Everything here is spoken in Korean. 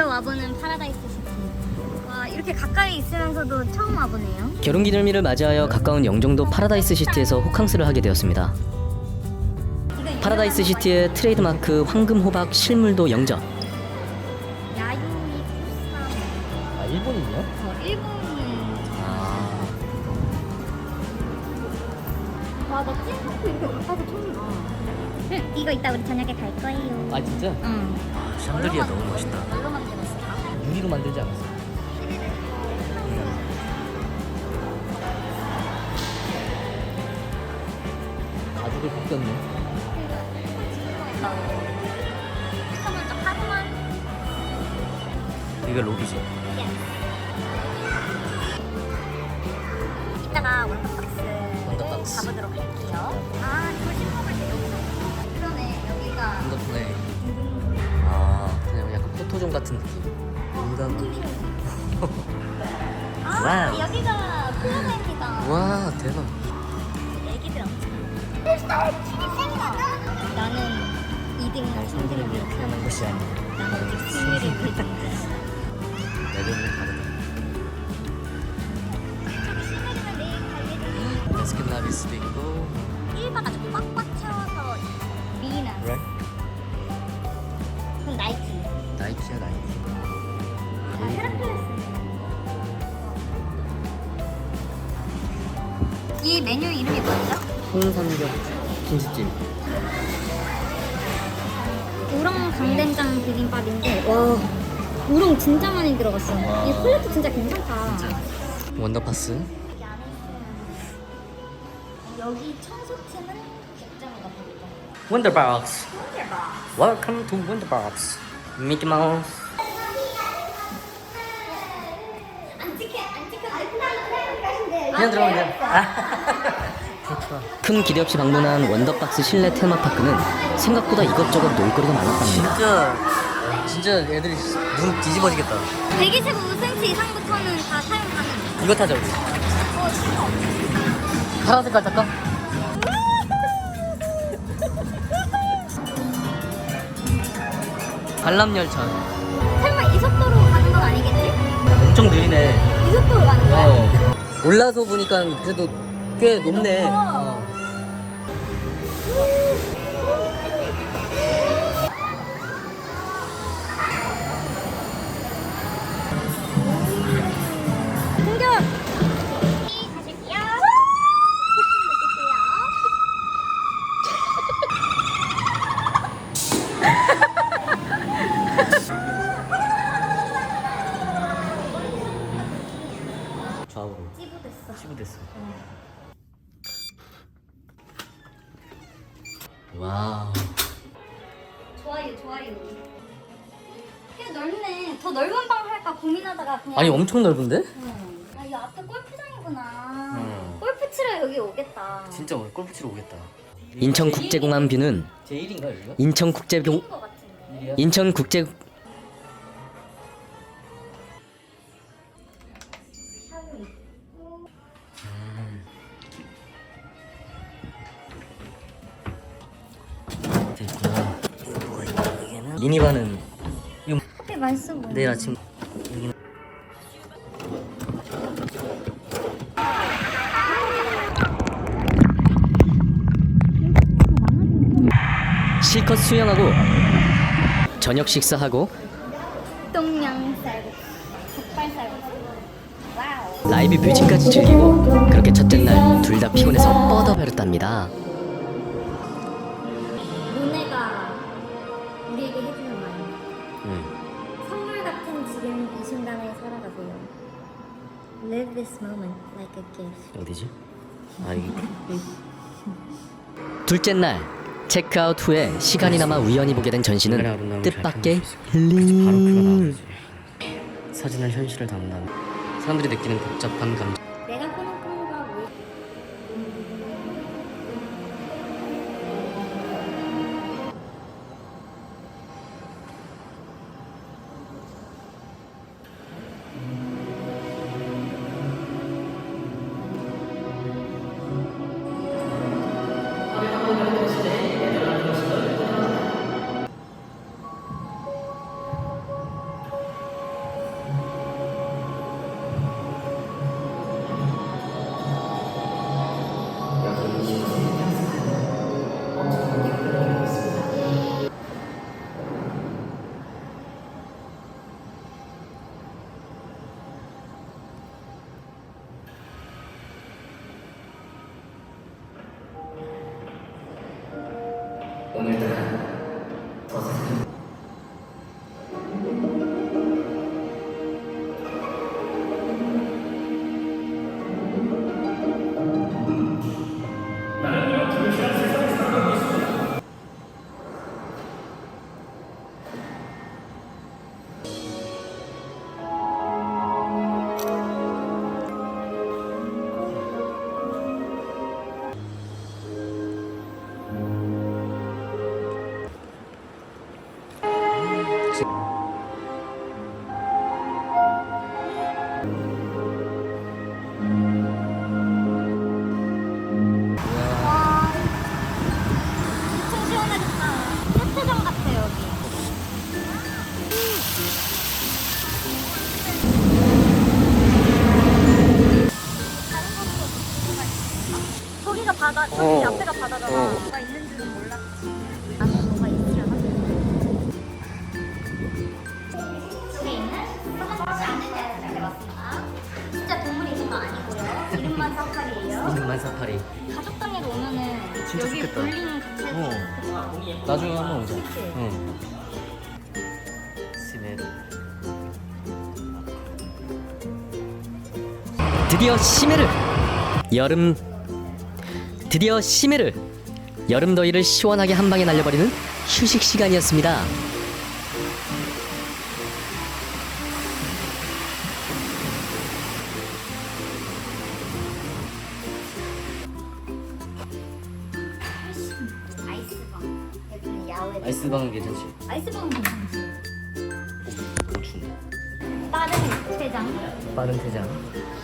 드디어 와보는 파라다이스 시티. 와 이렇게 가까이 있으면서도 처음 와보네요. 결혼 기념일을 맞이하여 가까운 영종도 파라다이스 시티에서 호캉스를 하게 되었습니다. 이거 파라다이스 시티의 트레이드마크 황금 호박 실물도 영접. 코스나. 아 일본인요? 어 일본. 아 와나 찐 커피 이렇게 가까이서 처음 봐. 응 이거 이따 우리 저녁에 갈 거예요. 아 진짜? 응. 아 샹들리아 너무 멋있다. 뭘로 만들었어? 다? 유리로 만들지 않았어? 가죽을 벗겼네. 일단 먼저 하루만. 이게 로비지. 이따가 원더박스 원더박스. 가보도록 할게요. 아 포토존 같은 느낌. 아 와우. 여기가 플라자입니다. 와 대박. 애기들 엄청. 나는 2등이나 3등을 위해 태어난 것이 아니야. 나는 오직 위해 존재. 레벨은 다르다. 바스킨라빈스도 있고. 1박 아주 꽉꽉 채워서 미나. 그 나이키야 나이키. 아 헤라클레스. 이 메뉴 이름이 뭐예요? 홍삼겹 김치찜. 우렁 강된장 비빔밥인데 와 우렁 진짜 많이 들어갔어. 와. 이 퀄리티 진짜 괜찮다. 원더파스. 여기 청소팀은 굉장히 나쁘다. 원더박스. Welcome to Wonderbox. 미키 마우스. 안 찍혀 안 찍혀 아, 그냥 들어가면 네. 돼. 큰 기대 없이 방문한 원더박스 실내 테마파크는 생각보다 이것저것 놀거리가 많았답니다. 진짜 진짜 애들이 눈 뒤집어지겠다. 125cm 이상부터는 다 사용 가능. 이거 타자 우리. 어 진짜. 파란 색깔 탈까? 관람 열차. 설마 이 속도로 가는 건 아니겠지? 엄청 느리네. 이 속도로 가는 거야? 어. 올라서 보니까 그래도 꽤 높네. 어. 좋아요, 좋아요. 꽤 넓네. 더 넓은 방 할까 고민하다가 그냥. 아니 엄청 넓은데? 응. 아, 이 앞에 골프장이구나. 응. 골프 치러 여기 오겠다. 진짜 골프 치러 오겠다. 인천국제공항 뷰는 제1인가 여기가? 인천국제공. 인천국제 미니바는 커피 맛있어 보여. 내일 아침 실컷 수영하고 저녁 식사하고 똥냥. 와우. 라이브 뮤직까지 즐기고 그렇게 첫째 날 둘 다 피곤해서 뻗어버렸답니다. 우리에게 해주는 말. 음. 선물 같은 지금 이 순간을 살아가세요. Live this moment like a gift. 어디지? 아 이. 둘째 날 체크아웃 후에 시간이 남아 우연히 보게 된 전시는 뜻밖의 힐링. 사진은 현실을 담는 사람들이 느끼는 복잡한 감정. 내가 꿈과 こして 어. 앞에가 바다잖아. 어. 뭐가 있는 줄은 몰랐지. 안에 뭐가 있으려나? 여기 있는 서가지 않는 데를 해봤습니다. 진짜 동물이 있는 거 아니고요. 이름만 사파리예요. 이름만 사파리 가족 단위로 오면은 진짜 여기 좋겠다. 볼링 같이 어. 나중에 한번 오자 그치? 응 시메르 드디어 시메르 여름 드디어 시메르 여름 더위를 시원하게 한 방에 날려버리는 휴식 시간이었습니다. 아이스방. 여기는 야외. 아이스방은 괜찮지? 아이스방은 괜찮지. 너무 추운데. 빠른 퇴장. 빠른 퇴장.